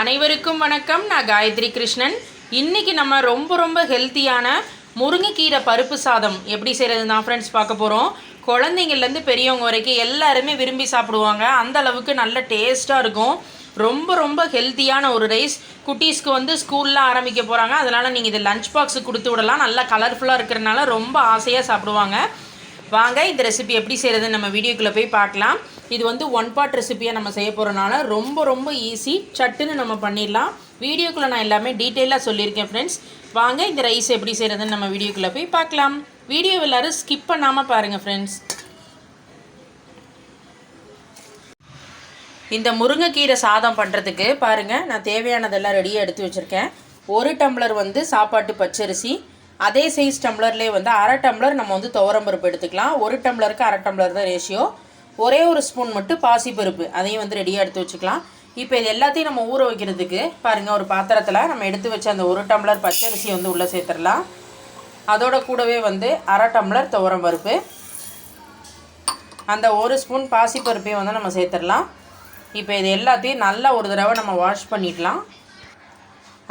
அனைவருக்கும் வணக்கம். நான் காயத்ரி கிருஷ்ணன். இன்றைக்கி நம்ம ரொம்ப ரொம்ப ஹெல்த்தியான முருங்கைக்கீரை பருப்பு சாதம் எப்படி செய்கிறது தான் ஃப்ரெண்ட்ஸ் பார்க்க போகிறோம் குழந்தைங்கள்லேருந்து பெரியவங்க வரைக்கும் எல்லாருமே விரும்பி சாப்பிடுவாங்க. அந்த அளவுக்கு நல்ல டேஸ்ட்டாக இருக்கும். ரொம்ப ரொம்ப ஹெல்த்தியான ஒரு ரைஸ் குட்டீஸ்க்கு வந்து ஸ்கூலில் ஆரம்பிக்க போகிறாங்க அதனால் நீங்கள் இதை லஞ்ச் பாக்ஸு கொடுத்து விடலாம். நல்லா கலர்ஃபுல்லாக இருக்கிறனால ரொம்ப ஆசையாக சாப்பிடுவாங்க. வாங்க இந்த ரெசிபி எப்படி செய்கிறதுன்னு நம்ம வீடியோக்குள்ளே போய் பார்க்கலாம். இது வந்து ஒன் பார்ட் ரெசிபியாக நம்ம செய்ய போகிறனால ரொம்ப ரொம்ப ஈஸி சட்டுன்னு நம்ம பண்ணிடலாம். வீடியோக்குள்ளே நான் எல்லாமே டீட்டெயிலாக சொல்லியிருக்கேன் ஃப்ரெண்ட்ஸ் வாங்க இந்த ரைஸ் எப்படி செய்கிறதுன்னு நம்ம வீடியோக்குள்ளே போய் பார்க்கலாம். வீடியோ எல்லோரும் ஸ்கிப் பண்ணாமல் பாருங்கள் ஃப்ரெண்ட்ஸ் இந்த முருங்கைக்கீரை சாதம் பண்ணுறதுக்கு பாருங்கள் நான் தேவையானதெல்லாம் ரெடியாக எடுத்து வச்சுருக்கேன். ஒரு டம்ளர் வந்து சாப்பாட்டு பச்சரிசி. அதே சைஸ் டம்ளர்லேயே வந்து அரை டம்ளர் நம்ம வந்து துவரம்பருப்பு எடுத்துக்கலாம். ஒரு டம்ளருக்கு அரை டம்ளர் தான் ரேஷியோ ஒரே ஒரு ஸ்பூன் மட்டும் பாசிப்பருப்பு. அதையும் வந்து ரெடியாக எடுத்து வச்சுக்கலாம். இப்போ இது எல்லாத்தையும் நம்ம ஊற வைக்கிறதுக்கு பாருங்கள் ஒரு பாத்திரத்தில் நம்ம எடுத்து வச்ச அந்த ஒரு டம்ளர் பச்சரிசியை வந்து உள்ளே சேர்த்துடலாம். அதோட கூடவே வந்து அரை டம்ளர் துவரம் பருப்பு. அந்த ஒரு ஸ்பூன் பாசிப்பருப்பையும் வந்து நம்ம சேர்த்துடலாம். இப்போ இது எல்லாத்தையும் நல்லா ஒரு தடவை நம்ம வாஷ் பண்ணிடலாம்.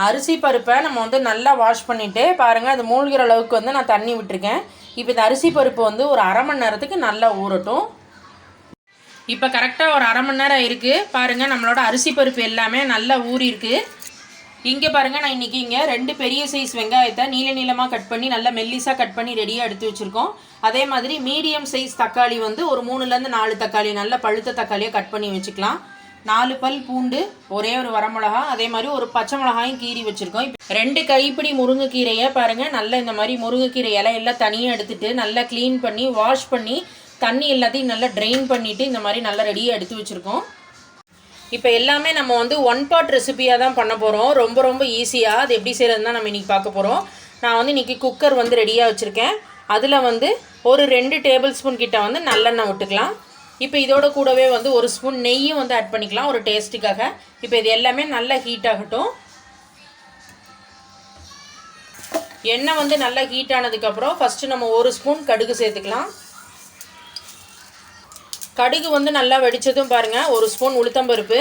அரிசி பருப்பை நம்ம வந்து நல்லா வாஷ் பண்ணிவிட்டு பாருங்கள் அது மூழ்கிற அளவுக்கு வந்து நான் தண்ணி விட்டுருக்கேன். இப்போ இந்த அரிசி பருப்பு வந்து ஒரு அரை மணி நேரத்துக்கு நல்லா ஊறட்டும். இப்போ கரெக்டாக ஒரு அரை மணி நேரம் இருக்குது பாருங்கள் நம்மளோட அரிசி பருப்பு எல்லாமே நல்லா ஊறிருக்கு இங்கே பாருங்கள் நான் இன்றைக்கி இங்கே ரெண்டு பெரிய சைஸ் வெங்காயத்தை நீல நீளமாக கட் பண்ணி நல்லா மெல்லிஸாக கட் பண்ணி ரெடியாக எடுத்து வச்சுருக்கோம். அதே மாதிரி மீடியம் சைஸ் தக்காளி வந்து ஒரு மூணுலேருந்து நாலு தக்காளி நல்ல பழுத்த தக்காளியை கட் பண்ணி வச்சுக்கலாம். நாலு பல் பூண்டு ஒரே ஒரு வரமிளகா அதே மாதிரி ஒரு பச்சை மிளகாயும் கீறி வச்சுருக்கோம். இப்போ ரெண்டு கைப்பிடி முருங்கைக்கீரையை பாருங்கள் நல்லா இந்த மாதிரி முருங்கைக்கீரை இலையெல்லாம் தனியாக எடுத்துகிட்டு நல்லா க்ளீன் பண்ணி வாஷ் பண்ணி தண்ணி எல்லாத்தையும் நல்லா ட்ரெயின் பண்ணிவிட்டு இந்த மாதிரி நல்லா ரெடியாக எடுத்து வச்சுருக்கோம். இப்போ எல்லாமே நம்ம வந்து ஒன் பார்ட் ரெசிபியாக தான் பண்ண போகிறோம் ரொம்ப ரொம்ப ஈஸியாக அது எப்படி செய்கிறது தான் நம்ம இன்றைக்கி பார்க்க போகிறோம் நான் வந்து இன்றைக்கி குக்கர் வந்து ரெடியாக வச்சுருக்கேன். அதில் வந்து ஒரு ரெண்டு டேபிள் ஸ்பூன் கிட்ட வந்து நல்லெண்ணெய் விட்டுக்கலாம். இப்போ இதோட கூடவே வந்து ஒரு ஸ்பூன் நெய்யும் வந்து ஆட் பண்ணிக்கலாம் ஒரு டேஸ்ட்டுக்காக இப்போ இது எல்லாமே நல்லா ஹீட் ஆகட்டும். எண்ணெய் வந்து நல்லா ஹீட் ஆனதுக்கப்புறம் ஃபஸ்ட்டு நம்ம ஒரு ஸ்பூன் கடுகு சேர்த்துக்கலாம். கடுகு வந்து நல்லா வெடித்ததும் பாருங்கள் ஒரு ஸ்பூன் உளுத்தம்பருப்பு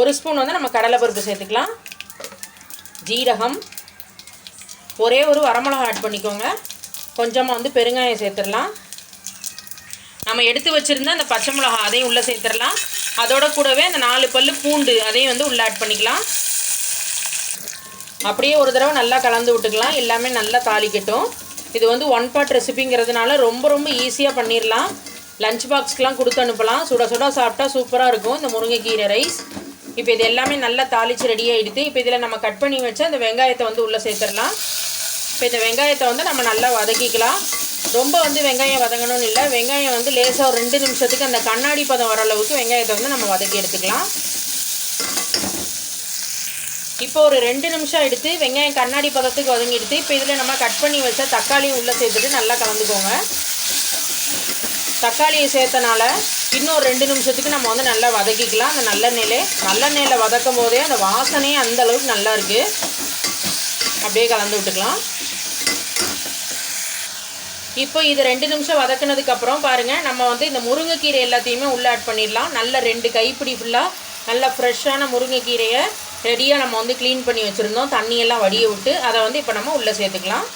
ஒரு ஸ்பூன் வந்து நம்ம கடலைப்பருப்பு சேர்த்துக்கலாம். ஜீரகம். ஒரே ஒரு வரமிளகா ஆட் பண்ணிக்கோங்க. கொஞ்சமாக வந்து பெருங்காயம் சேர்த்துடலாம். நம்ம எடுத்து வச்சுருந்த அந்த பச்சை மிளகா அதையும் உள்ளே சேர்த்துடலாம். அதோட கூடவே அந்த நாலு பல் பூண்டு அதையும் வந்து உள்ளே ஆட் பண்ணிக்கலாம். அப்படியே ஒரு தடவை நல்லா கலந்து விட்டுக்கலாம். எல்லாமே நல்லா தாளிக்கட்டும். இது வந்து ஒன் பார்ட் ரெசிபிங்கிறதுனால ரொம்ப ரொம்ப ஈஸியாக பண்ணிடலாம். லஞ்ச் பாக்ஸ்க்கெலாம் கொடுத்து அனுப்பலாம். சுட சுட சாப்பிட்டா சூப்பராக இருக்கும். இந்த முருங்கைக்கீரை ரைஸ் இப்போ இது எல்லாமே நல்லா தாளித்து ரெடி ஆகிடுது இப்போ இதில் நம்ம கட் பண்ணி வச்சு அந்த வெங்காயத்தை வந்து உள்ளே சேர்த்துடலாம். இப்போ இந்த வெங்காயத்தை வந்து நம்ம நல்லா வதக்கிக்கலாம். ரொம்ப வந்து வெங்காயம் வதங்கணும்னு இல்லை. வெங்காயம் வந்து லேசாக ஒரு ரெண்டு நிமிஷத்துக்கு அந்த கண்ணாடி பதம் வர அளவுக்கு வெங்காயத்தை வந்து நம்ம வதக்கி எடுத்துக்கலாம். இப்போ ஒரு ரெண்டு நிமிஷம் எடுத்து வெங்காயம் கண்ணாடி பதத்துக்கு வதங்கிடுது இப்போ இதில் நம்ம கட் பண்ணி வச்ச தக்காளியும் உள்ளே சேர்த்துட்டு நல்லா கலந்துக்கோங்க. தக்காளியை சேர்த்தனால இன்னும் ஒரு ரெண்டு நிமிஷத்துக்கு நம்ம வந்து நல்லா வதக்கிக்கலாம். அந்த நல்லெண்ணெயிலே நல்லெண்ணெயில் வதக்கும் போதே அந்த வாசனையே அந்த அளவுக்கு நல்லா இருக்குது அப்படியே கலந்து விட்டுக்கலாம். இப்போ இது ரெண்டு நிமிஷம் வதக்குனதுக்கப்புறம் பாருங்கள் நம்ம வந்து இந்த முருங்கைக்கீரை எல்லாத்தையுமே உள்ளே ஆட் பண்ணிடலாம். நல்ல ரெண்டு கைப்பிடி ஃபுல்லாக நல்ல ஃப்ரெஷ்ஷான முருங்கைக்கீரையை ரெடியாக நம்ம வந்து க்ளீன் பண்ணி வச்சுருந்தோம். தண்ணியெல்லாம் வடிய விட்டு அதை வந்து இப்போ நம்ம உள்ளே சேர்த்துக்கலாம்.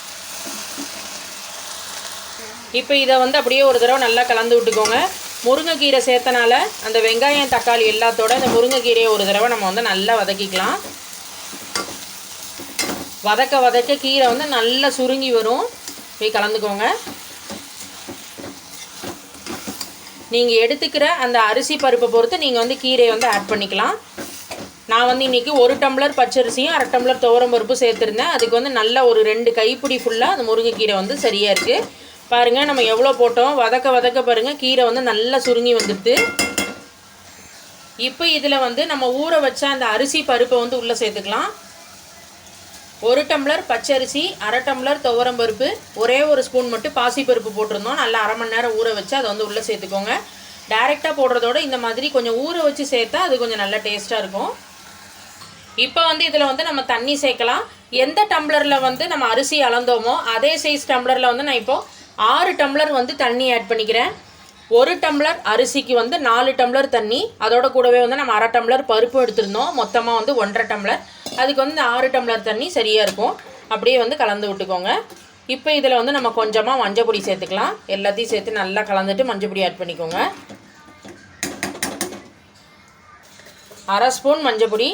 இப்போ இதை வந்து அப்படியே ஒரு தடவை நல்லா கலந்து விட்டுக்கோங்க. முருங்கைக்கீரை சேர்த்தனால அந்த வெங்காயம் தக்காளி எல்லாத்தோட அந்த முருங்கைக்கீரையை ஒரு தடவை நம்ம வந்து நல்லா வதக்கிக்கலாம். வதக்க வதக்க கீரை வந்து நல்லா சுருங்கி வரும். போய் கலந்துக்கோங்க. நீங்கள் எடுத்துக்கிற அந்த அரிசி பருப்பை பொறுத்து நீங்கள் வந்து கீரையை வந்து ஆட் பண்ணிக்கலாம். நான் வந்து இன்றைக்கி ஒரு டம்ளர் பச்சரிசியும் அரை டம்ளர் துவரம் பருப்பு சேர்த்துருந்தேன். அதுக்கு வந்து நல்ல ஒரு ரெண்டு கைப்பிடி ஃபுல்லாக அந்த முருங்கைக்கீரை வந்து சரியாக இருக்குது பாருங்கள் நம்ம எவ்வளோ போட்டோம்? வதக்க வதக்க பாருங்கள் கீரை வந்து நல்லா சுருங்கி வந்துடுது. இப்போ இதில் வந்து நம்ம ஊற வச்ச அந்த அரிசி பருப்பை வந்து உள்ளே சேர்த்துக்கலாம். ஒரு டம்ளர் பச்சரிசி அரை டம்ளர் துவரம் பருப்பு ஒரே ஒரு ஸ்பூன் மட்டும் பாசிப்பருப்பு போட்டிருந்தோம். நல்லா அரை மணி நேரம் ஊற வச்சு அதை வந்து உள்ளே சேர்த்துக்கோங்க. டைரெக்டாக போடுறதோட இந்த மாதிரி கொஞ்சம் ஊற வச்சு சேர்த்தா அது கொஞ்சம் நல்லா டேஸ்ட்டாக இருக்கும். இப்போ வந்து இதில் வந்து நம்ம தண்ணி சேர்க்கலாம். எந்த டம்ளரில் வந்து நம்ம அரிசி அளந்தோமோ அதே சைஸ் டம்ளரில் வந்து நான் இப்போது ஆறு டம்ளர் வந்து தண்ணி ஆட் பண்ணிக்கிறேன். ஒரு டம்ளர் அரிசிக்கு வந்து நாலு டம்ளர் தண்ணி. அதோட கூடவே வந்து நம்ம அரை டம்ளர் பருப்பு எடுத்திருந்தோம். மொத்தமாக வந்து ஒன்றரை டம்ளர். அதுக்கு வந்து ஆறு டம்ளர் தண்ணி சரியாக இருக்கும். அப்படியே வந்து கலந்து விட்டுக்கோங்க. இப்போ இதில் வந்து நம்ம கொஞ்சமாக மஞ்சள் பொடி சேர்த்துக்கலாம். எல்லாத்தையும் சேர்த்து நல்லா கலந்துட்டு மஞ்சள் பொடி ஆட் பண்ணிக்கோங்க. அரை ஸ்பூன் மஞ்சள் பொடி.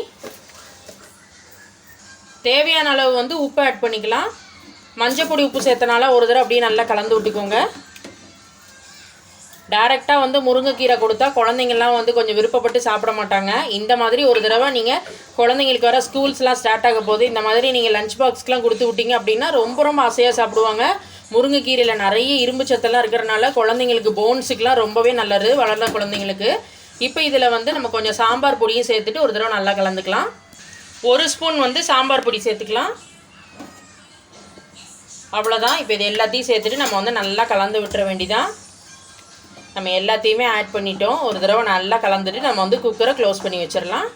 தேவையான அளவு வந்து உப்பு ஆட் பண்ணிக்கலாம். மஞ்சள் பொடி உப்பு சேர்த்தனால ஒரு தடவை அப்படியே நல்லா கலந்து விட்டுக்கோங்க. டேரெக்டாக வந்து முருங்கைக்கீரை கொடுத்தா குழந்தைங்கள்லாம் வந்து கொஞ்சம் விருப்பப்பட்டு சாப்பிட மாட்டாங்க. இந்த மாதிரி ஒரு தடவை நீங்கள் குழந்தைங்களுக்கு வர ஸ்கூல்ஸ்லாம் ஸ்டார்ட் ஆக போது இந்த மாதிரி நீங்கள் லஞ்ச் பாக்ஸ்க்கெலாம் கொடுத்து விட்டீங்க அப்படின்னா ரொம்ப ரொம்ப ஆசையாக சாப்பிடுவாங்க. முருங்கைக்கீரையில் நிறைய இரும்பு சத்தெல்லாம் இருக்கிறனால குழந்தைங்களுக்கு போன்ஸுக்கெலாம் ரொம்பவே நல்லது வளர்ந்த குழந்தைங்களுக்கு. இப்போ இதில் வந்து நம்ம கொஞ்சம் சாம்பார் பொடியும் சேர்த்துட்டு ஒரு தடவை நல்லா கலந்துக்கலாம். ஒரு ஸ்பூன் வந்து சாம்பார் பொடி சேர்த்துக்கலாம். அவ்வளோதான் இப்போ இது எல்லாத்தையும் சேர்த்துட்டு நம்ம வந்து நல்லா கலந்து விட்டுற வேண்டிதான். நம்ம எல்லாத்தையுமே ஆட் பண்ணிட்டோம். ஒரு தடவை நல்லா கலந்துட்டு நம்ம வந்து குக்கரை க்ளோஸ் பண்ணி வச்சிடலாம்.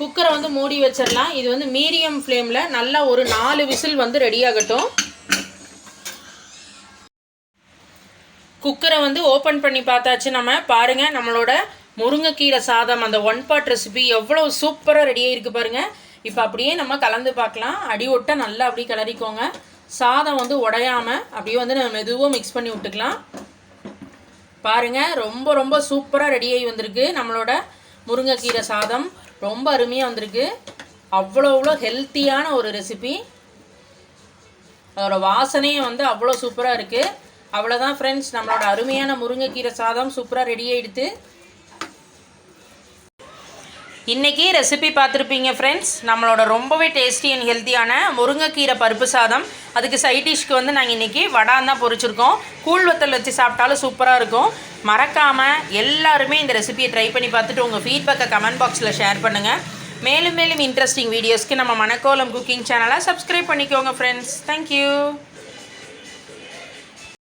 குக்கரை வந்து மூடி வச்சிடலாம். இது வந்து மீடியம் ஃப்ளேமில் நல்லா ஒரு நாலு விசில் வந்து ரெடி ஆகட்டும். குக்கரை வந்து ஓப்பன் பண்ணி பார்த்தாச்சு நம்ம. பாருங்கள் நம்மளோட முருங்கைக்கீரை சாதம் அந்த ஒன் பாட் ரெசிபி எவ்வளோ சூப்பராக ரெடியாக இருக்குது பாருங்கள் இப்போ அப்படியே நம்ம கலந்து பார்க்கலாம். அடி ஒட்ட நல்லா அப்படியே கிளறிக்கோங்க. சாதம் வந்து உடையாமல் அப்படியே வந்து நம்ம மெதுவாக மிக்ஸ் பண்ணி விட்டுக்கலாம். பாருங்கள் ரொம்ப ரொம்ப சூப்பராக ரெடியாகி வந்திருக்கு நம்மளோட முருங்கைக்கீரை சாதம். ரொம்ப அருமையாக வந்திருக்கு. அவ்வளோ அவ்வளோ ஹெல்த்தியான ஒரு ரெசிபி அதோட வாசனையும் வந்து அவ்வளோ சூப்பராக இருக்குது அவ்வளோதான் ஃப்ரெண்ட்ஸ் நம்மளோட அருமையான முருங்கைக்கீரை சாதம் சூப்பராக ரெடி ஆகிடுது இன்றைக்கி ரெசிபி பார்த்துருப்பீங்க ஃப்ரெண்ட்ஸ் நம்மளோட ரொம்பவே டேஸ்டி அண்ட் ஹெல்த்தியான முருங்கைக்கீரை பருப்பு சாதம். அதுக்கு சைட் டிஷ்க்கு வந்து நாங்கள் இன்றைக்கி வடான் தான் பொரிச்சிருக்கோம். கூழ் வத்தல் வச்சு சாப்பிட்டாலும் சூப்பராக இருக்கும். மறக்காமல் எல்லாருமே இந்த ரெசிபியை ட்ரை பண்ணி பார்த்துட்டு உங்கள் ஃபீட்பேக்கை கமெண்ட் பாக்ஸில் ஷேர் பண்ணுங்கள் மேலும் மேலும் இன்ட்ரெஸ்டிங் வீடியோஸ்க்கு நம்ம மணக்கோலம் குக்கிங் சேனலை சப்ஸ்கிரைப் பண்ணிக்கோங்க ஃப்ரெண்ட்ஸ் தேங்க்யூ